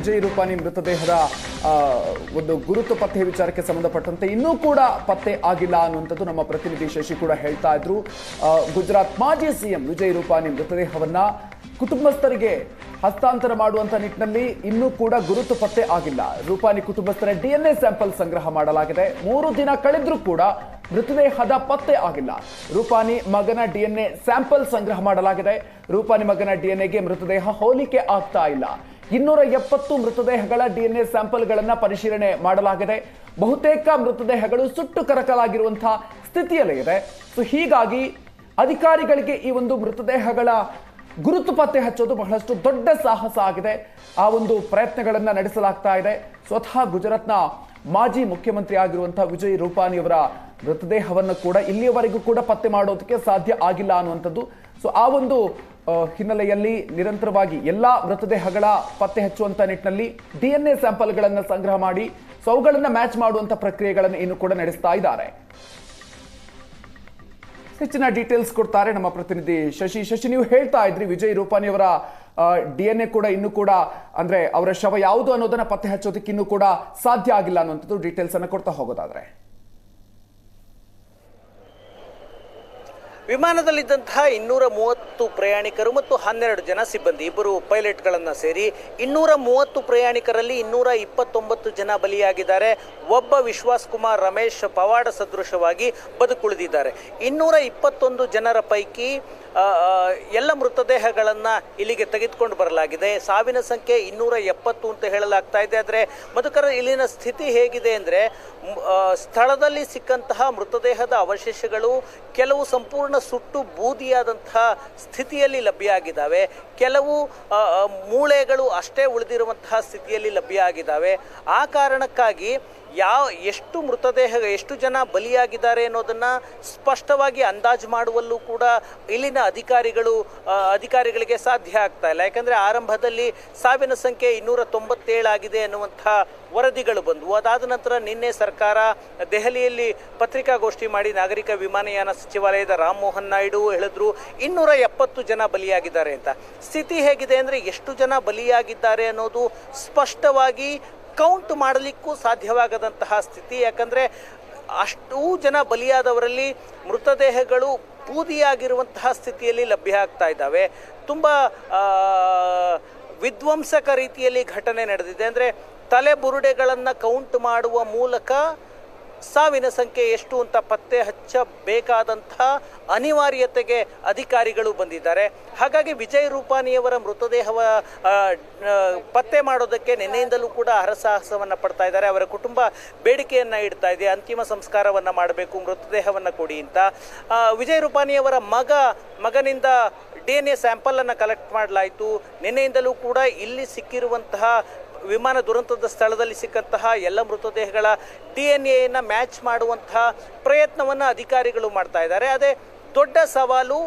ವಿಜಯ್ ರೂಪಾನಿ ಮೃತದೇಹದ ಒಂದು ಗುರುತು ಪತ್ತೆ ವಿಚಾರಕ್ಕೆ ಸಂಬಂಧಪಟ್ಟಂತೆ ಇನ್ನೂ ಕೂಡ ಪತ್ತೆ ಆಗಿಲ್ಲ ಅನ್ನುವಂಥದ್ದು ನಮ್ಮ ಪ್ರತಿನಿಧಿ ಶಶಿ ಕೂಡ ಹೇಳ್ತಾ ಇದ್ರು. ಗುಜರಾತ್ ಮಾಜಿ ಸಿಎಂ ವಿಜಯ್ ರೂಪಾನಿ ಮೃತದೇಹವನ್ನ ಕುಟುಂಬಸ್ಥರಿಗೆ ಹಸ್ತಾಂತರ ಮಾಡುವಂತ ನಿಟ್ಟಿನಲ್ಲಿ ಇನ್ನೂ ಕೂಡ ಗುರುತು ಪತ್ತೆ ಆಗಿಲ್ಲ. ರೂಪಾನಿ ಕುಟುಂಬಸ್ಥರ ಡಿಎನ್ಎ ಸ್ಯಾಂಪಲ್ ಸಂಗ್ರಹ ಮಾಡಲಾಗಿದೆ. ಮೂರು ದಿನ ಕಳೆದರೂ ಕೂಡ ಮೃತದೇಹದ ಪತ್ತೆ ಆಗಿಲ್ಲ. ರೂಪಾನಿ ಮಗನ ಡಿಎನ್ಎ ಸ್ಯಾಂಪಲ್ ಸಂಗ್ರಹ ಮಾಡಲಾಗಿದೆ. ರೂಪಾನಿ ಮಗನ ಡಿಎನ್ಎಗೆ ಮೃತದೇಹ ಹೋಲಿಕೆ ಆಗ್ತಾ ಇಲ್ಲ. ಇನ್ನೂರ ಎಪ್ಪತ್ತು ಮೃತದೇಹಗಳ ಡಿಎನ್ಎ ಸ್ಯಾಂಪಲ್ಗಳನ್ನು ಪರಿಶೀಲನೆ ಮಾಡಲಾಗಿದೆ. ಬಹುತೇಕ ಮೃತದೇಹಗಳು ಸುಟ್ಟು ಕರಕಲಾಗಿರುವಂತಹ ಸ್ಥಿತಿಯಲ್ಲಿದೆ ಸೊ ಹೀಗಾಗಿ ಅಧಿಕಾರಿಗಳಿಗೆ ಈ ಒಂದು ಮೃತದೇಹಗಳ ಗುರುತು ಪತ್ತೆ ಹಚ್ಚೋದು ಬಹಳಷ್ಟು ದೊಡ್ಡ ಸಾಹಸ ಆಗಿದೆ. ಆ ಒಂದು ಪ್ರಯತ್ನಗಳನ್ನು ನಡೆಸಲಾಗ್ತಾ ಇದೆ. ಸ್ವತಃ ಗುಜರಾತ್ನ ಮಾಜಿ ಮುಖ್ಯಮಂತ್ರಿ ಆಗಿರುವಂತಹ ವಿಜಯ್ ರೂಪಾನಿ ಅವರ ಮೃತದೇಹವನ್ನು ಕೂಡ ಇಲ್ಲಿಯವರೆಗೂ ಕೂಡ ಪತ್ತೆ ಮಾಡೋದಕ್ಕೆ ಸಾಧ್ಯ ಆಗಿಲ್ಲ ಅನ್ನುವಂಥದ್ದು. ಸೊ ಆ ಒಂದು ಹಿನ್ನೆಲೆಯಲ್ಲಿ ನಿರಂತರವಾಗಿ ಎಲ್ಲ ಮೃತದೇಹಗಳ ಪತ್ತೆ ಹಚ್ಚುವಂತ ನಿಟ್ಟಿನಲ್ಲಿ ಡಿಎನ್ಎ ಸ್ಯಾಂಪಲ್ಗಳನ್ನು ಸಂಗ್ರಹ ಮಾಡಿ ಸೊ ಅವುಗಳನ್ನ ಮ್ಯಾಚ್ ಮಾಡುವಂತ ಪ್ರಕ್ರಿಯೆಗಳನ್ನು ಇನ್ನು ಕೂಡ ನಡೆಸ್ತಾ ಇದ್ದಾರೆ. ಹೆಚ್ಚಿನ ಡೀಟೇಲ್ಸ್ ಕೊಡ್ತಾರೆ ನಮ್ಮ ಪ್ರತಿನಿಧಿ ಶಶಿ. ಶಶಿ, ನೀವು ಹೇಳ್ತಾ ಇದ್ರಿ, ವಿಜಯ್ ರೂಪಾನಿ ಅವರ ಡಿ ಎನ್ ಎ ಕೂಡ ಇನ್ನೂ ಕೂಡ ಅಂದ್ರೆ ಅವರ ಶವ ಯಾವುದು ಅನ್ನೋದನ್ನ ಪತ್ತೆ ಹಚ್ಚೋದಕ್ಕೆ ಇನ್ನೂ ಕೂಡ ಸಾಧ್ಯ ಆಗಿಲ್ಲ ಅನ್ನುವಂಥದ್ದು ಡೀಟೇಲ್ಸ್ ಅನ್ನು ಕೊಡ್ತಾ ಹೋಗೋದಾದ್ರೆ. ವಿಮಾನದಲ್ಲಿದ್ದಂತಹ ಇನ್ನೂರ ಮೂವತ್ತು ಪ್ರಯಾಣಿಕರು ಮತ್ತು ಹನ್ನೆರಡು ಜನ ಸಿಬ್ಬಂದಿ, ಇಬ್ಬರು ಪೈಲಟ್ಗಳನ್ನು ಸೇರಿ ಇನ್ನೂರ ಮೂವತ್ತು ಪ್ರಯಾಣಿಕರಲ್ಲಿ ಇನ್ನೂರ ಇಪ್ಪತ್ತೊಂಬತ್ತು ಜನ ಬಲಿಯಾಗಿದ್ದಾರೆ. ಒಬ್ಬ ವಿಶ್ವಾಸ್ ಕುಮಾರ್ ರಮೇಶ್ ಪವಾಡ ಸದೃಶವಾಗಿ ಬದುಕುಳಿದಿದ್ದಾರೆ. ಇನ್ನೂರ ಇಪ್ಪತ್ತೊಂದು ಜನರ ಪೈಕಿ ಎಲ್ಲ ಮೃತದೇಹಗಳನ್ನು ಇಲ್ಲಿಗೆ ತೆಗೆದುಕೊಂಡು ಬರಲಾಗಿದೆ. ಸಾವಿನ ಸಂಖ್ಯೆ ಇನ್ನೂರ ಎಪ್ಪತ್ತು ಅಂತ ಹೇಳಲಾಗ್ತಾ ಇದೆ. ಆದರೆ ಮಧುಕರ, ಇಲ್ಲಿನ ಸ್ಥಿತಿ ಹೇಗಿದೆ ಅಂದರೆ ಸ್ಥಳದಲ್ಲಿ ಸಿಕ್ಕಂತಹ ಮೃತದೇಹದ ಅವಶೇಷಗಳು ಕೆಲವು ಸಂಪೂರ್ಣ ಸುಟ್ಟು ಬೂದಿಯಾದಂತಹ ಸ್ಥಿತಿಯಲ್ಲಿ ಲಭ್ಯ ಆಗಿದ್ದಾವೆ ಕೆಲವು ಮೂಳೆಗಳು ಅಷ್ಟೇ ಉಳಿದಿರುವಂತಹ ಸ್ಥಿತಿಯಲ್ಲಿ ಲಭ್ಯ ಆಗಿದ್ದಾವೆ ಆ ಕಾರಣಕ್ಕಾಗಿ ಯಾವ, ಎಷ್ಟು ಮೃತದೇಹ, ಎಷ್ಟು ಜನ ಬಲಿಯಾಗಿದ್ದಾರೆ ಅನ್ನೋದನ್ನು ಸ್ಪಷ್ಟವಾಗಿ ಅಂದಾಜು ಮಾಡುವಲ್ಲೂ ಕೂಡ ಇಲ್ಲಿನ ಅಧಿಕಾರಿಗಳು ಅಧಿಕಾರಿಗಳಿಗೆ ಸಾಧ್ಯ ಆಗ್ತಾ ಇಲ್ಲ. ಯಾಕಂದರೆ ಆರಂಭದಲ್ಲಿ ಸಾವಿನ ಸಂಖ್ಯೆ ಇನ್ನೂರ ತೊಂಬತ್ತೇಳಾಗಿದೆ ಎನ್ನುವಂಥ ವರದಿಗಳು ಬಂದವು. ಅದಾದ ನಂತರ ನಿನ್ನೆ ಸರ್ಕಾರ ದೆಹಲಿಯಲ್ಲಿ ಪತ್ರಿಕಾಗೋಷ್ಠಿ ಮಾಡಿ ನಾಗರಿಕ ವಿಮಾನಯಾನ ಸಚಿವಾಲಯದ ರಾಮಮೋಹನ್ ನಾಯ್ಡು ಹೇಳಿದ್ರು ಇನ್ನೂರ ಎಪ್ಪತ್ತು ಜನ ಬಲಿಯಾಗಿದ್ದಾರೆ ಅಂತ. ಸ್ಥಿತಿ ಹೇಗಿದೆ ಅಂದರೆ ಎಷ್ಟು ಜನ ಬಲಿಯಾಗಿದ್ದಾರೆ ಅನ್ನೋದು ಸ್ಪಷ್ಟವಾಗಿ ಕೌಂಟ್ ಮಾಡಲಿಕ್ಕೂ ಸಾಧ್ಯವಾಗದಂತಹ ಸ್ಥಿತಿ. ಯಾಕಂದರೆ ಅಷ್ಟೂ ಜನ ಬಲಿಯಾದವರಲ್ಲಿ ಮೃತದೇಹಗಳು ಬೂದಿಯಾಗಿರುವಂತಹ ಸ್ಥಿತಿಯಲ್ಲಿ ಲಭ್ಯ ಆಗ್ತಾ ಇದ್ದಾವೆ. ತುಂಬ ವಿಧ್ವಂಸಕ ರೀತಿಯಲ್ಲಿ ಘಟನೆ ನಡೆದಿದೆ. ಅಂದರೆ ತಲೆ ಬುರುಡೆಗಳನ್ನು ಕೌಂಟ್ ಮಾಡುವ ಮೂಲಕ ಸಾವಿನ ಸಂಖ್ಯೆ ಎಷ್ಟು ಅಂತ ಪತ್ತೆ ಹಚ್ಚಬೇಕಾದಂತಹ ಅನಿವಾರ್ಯತೆಗೆ ಅಧಿಕಾರಿಗಳು ಬಂದಿದ್ದಾರೆ. ಹಾಗಾಗಿ ವಿಜಯ್ ರೂಪಾನಿಯವರ ಮೃತದೇಹವ ಪತ್ತೆ ಮಾಡೋದಕ್ಕೆ ನಿನ್ನೆಯಿಂದಲೂ ಕೂಡ ಹರಸಾಹಸವನ್ನು ಪಡ್ತಾ ಇದ್ದಾರೆ. ಅವರ ಕುಟುಂಬ ಬೇಡಿಕೆಯನ್ನು ಇಡ್ತಾ ಇದೆ. ಅಂತಿಮ ಸಂಸ್ಕಾರವನ್ನು ಮಾಡಬೇಕು, ಮೃತದೇಹವನ್ನು ಕೊಡಿ ಅಂತ. ವಿಜಯ್ ರೂಪಾನಿಯವರ ಮಗ, ಮಗನಿಂದ ಡಿ ಎನ್ ಎ ಸ್ಯಾಂಪಲನ್ನು ಕಲೆಕ್ಟ್ ಮಾಡಲಾಯಿತು. ನಿನ್ನೆಯಿಂದಲೂ ಕೂಡ ಇಲ್ಲಿ ಸಿಕ್ಕಿರುವಂತಹ ವಿಮಾನ ದುರಂತದ ಸ್ಥಳದಲ್ಲಿ ಸಿಕ್ಕಂತಹ ಎಲ್ಲ ಮೃತದೇಹಗಳ ಡಿ ಎನ್ ಎಯನ್ನು ಮ್ಯಾಚ್ ಮಾಡುವಂತಹ ಪ್ರಯತ್ನವನ್ನು ಅಧಿಕಾರಿಗಳು ಮಾಡ್ತಾ ಇದ್ದಾರೆ. ಅದೇ ದೊಡ್ಡ ಸವಾಲು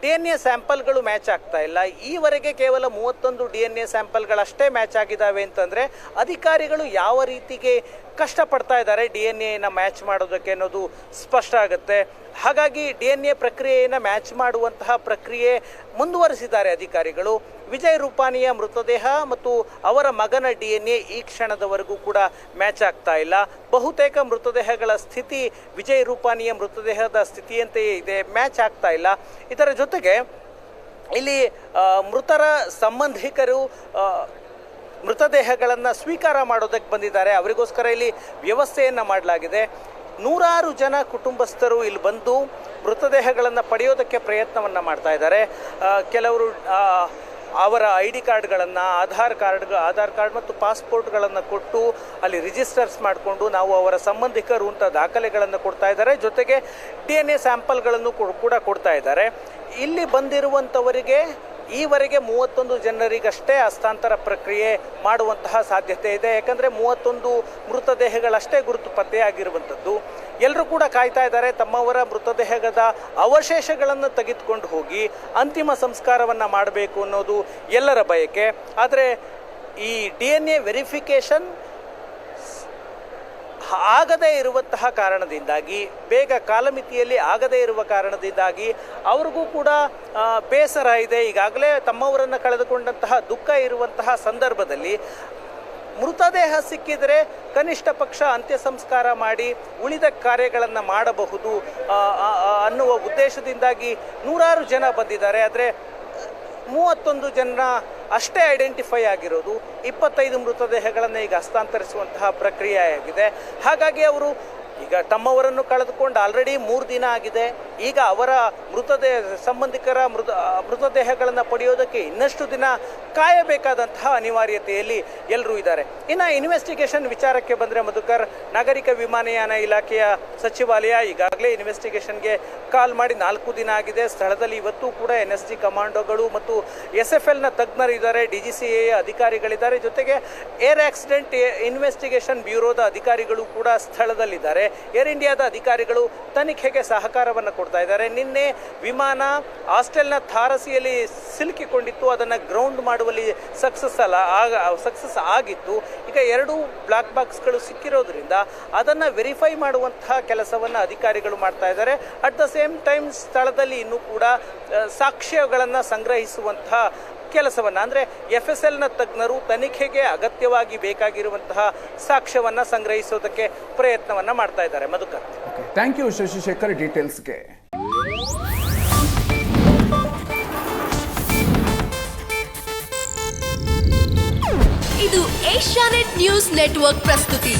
ಡಿ ಎನ್ ಎ ಸ್ಯಾಂಪಲ್ಗಳು ಮ್ಯಾಚ್ ಆಗ್ತಾ ಇಲ್ಲ. ಈವರೆಗೆ ಕೇವಲ ಮೂವತ್ತೊಂದು ಡಿ ಎನ್ ಎ ಸ್ಯಾಂಪಲ್ಗಳಷ್ಟೇ ಮ್ಯಾಚ್ ಆಗಿದ್ದಾವೆ ಅಂತಂದರೆ ಅಧಿಕಾರಿಗಳು ಯಾವ ರೀತಿಗೆ ಕಷ್ಟಪಡ್ತಾ ಇದ್ದಾರೆ ಡಿ ಎನ್ ಎನ ಮ್ಯಾಚ್ ಮಾಡೋದಕ್ಕೆ ಅನ್ನೋದು ಸ್ಪಷ್ಟ ಆಗುತ್ತೆ. ಹಾಗಾಗಿ ಡಿ ಎನ್ ಎ ಪ್ರಕ್ರಿಯೆಯನ್ನು ಮ್ಯಾಚ್ ಮಾಡುವಂತಹ ಪ್ರಕ್ರಿಯೆ ಮುಂದುವರಿಸಿದ್ದಾರೆ ಅಧಿಕಾರಿಗಳು. ವಿಜಯ್ ರೂಪಾನಿಯ ಮೃತದೇಹ ಮತ್ತು ಅವರ ಮಗನ ಡಿ ಎನ್ ಎ ಈ ಕ್ಷಣದವರೆಗೂ ಕೂಡ ಮ್ಯಾಚ್ ಆಗ್ತಾ ಇಲ್ಲ. ಬಹುತೇಕ ಮೃತದೇಹಗಳ ಸ್ಥಿತಿ ವಿಜಯ್ ರೂಪಾನಿಯ ಮೃತದೇಹದ ಸ್ಥಿತಿಯಂತೆಯೇ ಇದೆ. ಮ್ಯಾಚ್ ಆಗ್ತಾ ಇಲ್ಲ. ಇದರ ಜೊತೆಗೆ ಇಲ್ಲಿ ಮೃತರ ಸಂಬಂಧಿಕರು ಮೃತದೇಹಗಳನ್ನು ಸ್ವೀಕಾರ ಮಾಡೋದಕ್ಕೆ ಬಂದಿದ್ದಾರೆ. ಅವರಿಗೋಸ್ಕರ ಇಲ್ಲಿ ವ್ಯವಸ್ಥೆಯನ್ನು ಮಾಡಲಾಗಿದೆ. ನೂರಾರು ಜನ ಕುಟುಂಬಸ್ಥರು ಇಲ್ಲಿ ಬಂದು ಮೃತದೇಹಗಳನ್ನು ಪಡೆಯೋದಕ್ಕೆ ಪ್ರಯತ್ನವನ್ನು ಮಾಡ್ತಾ ಇದ್ದಾರೆ. ಕೆಲವರು ಅವರ ಐ ಡಿ ಕಾರ್ಡ್ಗಳನ್ನು, ಆಧಾರ್ ಕಾರ್ಡ್ ಆಧಾರ್ ಕಾರ್ಡ್ ಮತ್ತು ಪಾಸ್ಪೋರ್ಟ್ಗಳನ್ನು ಕೊಟ್ಟು ಅಲ್ಲಿ ರಿಜಿಸ್ಟರ್ಸ್ ಮಾಡಿಕೊಂಡು ನಾವು ಅವರ ಸಂಬಂಧಿಕರು ಅಂತ ದಾಖಲೆಗಳನ್ನು ಕೊಡ್ತಾ ಇದ್ದಾರೆ. ಜೊತೆಗೆ ಡಿ ಎನ್ ಎ ಸ್ಯಾಂಪಲ್ಗಳನ್ನು ಕೂಡ ಕೊಡ್ತಾ ಇದ್ದಾರೆ. ಇಲ್ಲಿ ಬಂದಿರುವಂಥವರಿಗೆ ಈವರೆಗೆ ಮೂವತ್ತೊಂದು ಜನರಿಗಷ್ಟೇ ಹಸ್ತಾಂತರ ಪ್ರಕ್ರಿಯೆ ಮಾಡುವಂತಹ ಸಾಧ್ಯತೆ ಇದೆ. ಯಾಕಂದರೆ ಮೂವತ್ತೊಂದು ಮೃತದೇಹಗಳಷ್ಟೇ ಗುರುತು ಪತ್ತೆಯಾಗಿರುವಂಥದ್ದು ಎಲ್ಲರೂ ಕೂಡ ಕಾಯ್ತಾ ಇದ್ದಾರೆ ತಮ್ಮವರ ಮೃತದೇಹದ ಅವಶೇಷಗಳನ್ನು ತೆಗೆದುಕೊಂಡು ಹೋಗಿ ಅಂತಿಮ ಸಂಸ್ಕಾರವನ್ನು ಮಾಡಬೇಕು ಅನ್ನೋದು ಎಲ್ಲರ ಬಯಕೆ. ಆದರೆ ಈ ಡಿ ಎನ್ ಎ ವೆರಿಫಿಕೇಷನ್ ಆಗದೇ ಇರುವಂತಹ ಕಾರಣದಿಂದಾಗಿ, ಬೇಗ ಕಾಲಮಿತಿಯಲ್ಲಿ ಆಗದೇ ಇರುವ ಕಾರಣದಿಂದಾಗಿ ಅವ್ರಿಗೂ ಕೂಡ ಬೇಸರ ಇದೆ. ಈಗಾಗಲೇ ತಮ್ಮವರನ್ನು ಕಳೆದುಕೊಂಡಂತಹ ದುಃಖ ಇರುವಂತಹ ಸಂದರ್ಭದಲ್ಲಿ ಮೃತದೇಹ ಸಿಕ್ಕಿದರೆ ಕನಿಷ್ಠ ಪಕ್ಷ ಅಂತ್ಯ ಸಂಸ್ಕಾರ ಮಾಡಿ, ಉಳಿದ ಕಾರ್ಯಗಳನ್ನು ಮಾಡಬಹುದು ಅನ್ನುವ ಉದ್ದೇಶದಿಂದಾಗಿ ನೂರಾರು ಜನ ಬಂದಿದ್ದಾರೆ. ಆದರೆ, ಮೂವತ್ತೊಂದು ಜನ ಅಷ್ಟೇ ಐಡೆಂಟಿಫೈ ಆಗಿರೋದು ಇಪ್ಪತ್ತೈದು ಮೃತದೇಹಗಳನ್ನು ಈಗ ಹಸ್ತಾಂತರಿಸುವಂತಹ ಪ್ರಕ್ರಿಯೆ ಆಗಿದೆ ಹಾಗಾಗಿ ಅವರು ಈಗ ತಮ್ಮವರನ್ನು ಕಳೆದುಕೊಂಡು ಆಲ್ರೆಡಿ ಮೂರು ದಿನ ಆಗಿದೆ. ಈಗ ಅವರ ಮೃತದೇಹ ಸಂಬಂಧಿಕರ ಮೃತ ಮೃತದೇಹಗಳನ್ನು ಪಡೆಯೋದಕ್ಕೆ ಇನ್ನಷ್ಟು ದಿನ ಕಾಯಬೇಕಾದಂತಹ ಅನಿವಾರ್ಯತೆಯಲ್ಲಿ ಎಲ್ಲರೂ ಇದ್ದಾರೆ. ಇನ್ನು ಇನ್ವೆಸ್ಟಿಗೇಷನ್ ವಿಚಾರಕ್ಕೆ ಬಂದರೆ ಮಧುಕರ್, ನಾಗರಿಕ ವಿಮಾನಯಾನ ಇಲಾಖೆಯ ಸಚಿವಾಲಯ ಈಗಾಗಲೇ ಇನ್ವೆಸ್ಟಿಗೇಷನ್ಗೆ ಕಾಲ್ ಮಾಡಿ ನಾಲ್ಕು ದಿನ ಆಗಿದೆ. ಸ್ಥಳದಲ್ಲಿ ಇವತ್ತು ಕೂಡ ಎನ್ ಎಸ್ ಜಿ ಕಮಾಂಡೋಗಳು ಮತ್ತು ಎಸ್ ಎಫ್ ಎಲ್ನ ತಜ್ಞರು ಇದ್ದಾರೆ ಡಿ ಜಿ ಸಿ ಎ ಅಧಿಕಾರಿಗಳಿದ್ದಾರೆ. ಜೊತೆಗೆ ಏರ್ ಆಕ್ಸಿಡೆಂಟ್ ಇನ್ವೆಸ್ಟಿಗೇಷನ್ ಬ್ಯೂರೋದ ಅಧಿಕಾರಿಗಳು ಕೂಡ ಸ್ಥಳದಲ್ಲಿದ್ದಾರೆ. ಏರ್ ಇಂಡಿಯಾದ ಅಧಿಕಾರಿಗಳು ತನಿಖೆಗೆ ಸಹಕಾರವನ್ನು ಕೊಡ್ತಾ ಇದ್ದಾರೆ. ನಿನ್ನೆ ವಿಮಾನ ಹಾಸ್ಟೆಲ್ನ ಥಾರಸಿಯಲ್ಲಿ ಸಿಲುಕಿಕೊಂಡಿತ್ತು. ಅದನ್ನು ಗ್ರೌಂಡ್ ಮಾಡುವಲ್ಲಿ ಸಕ್ಸಸ್ ಅಲ್ಲ, ಆಗ, ಸಕ್ಸಸ್ ಆಗಿತ್ತು. ಈಗ ಎರಡು ಬ್ಲಾಕ್ ಬಾಕ್ಸ್ಗಳು ಸಿಕ್ಕಿರೋದ್ರಿಂದ ಅದನ್ನು ವೆರಿಫೈ ಮಾಡುವಂತಹ ಕೆಲಸವನ್ನು ಅಧಿಕಾರಿಗಳು ಮಾಡ್ತಾ ಇದ್ದಾರೆ. ಅಟ್ ದ ಸೇಮ್ ಟೈಮ್ ಸ್ಥಳದಲ್ಲಿ ಇನ್ನೂ ಕೂಡ ಸಾಕ್ಷ್ಯಗಳನ್ನು ಸಂಗ್ರಹಿಸುವಂತಹ ಕೆಲಸವನ್ನು ಅಂದರೆ ಎಫ್ ಎಸ್ ಎಲ್ನ ತಜ್ಞರು ತನಿಖೆಗೆ ಅಗತ್ಯವಾಗಿ ಬೇಕಾಗಿರುವಂತಹ ಸಾಕ್ಷ್ಯವನ್ನು ಸಂಗ್ರಹಿಸೋದಕ್ಕೆ ಪ್ರಯತ್ನವನ್ನು ಮಾಡ್ತಾ ಇದ್ದಾರೆ. Madhukar. Okay thank you Shashishekhar ಡೀಟೇಲ್ಸ್ಗೆ. ಇದು ಏಷ್ಯಾನೆಟ್ ನ್ಯೂಸ್ ನೆಟ್ವರ್ಕ್ ಪ್ರಸ್ತುತಿ.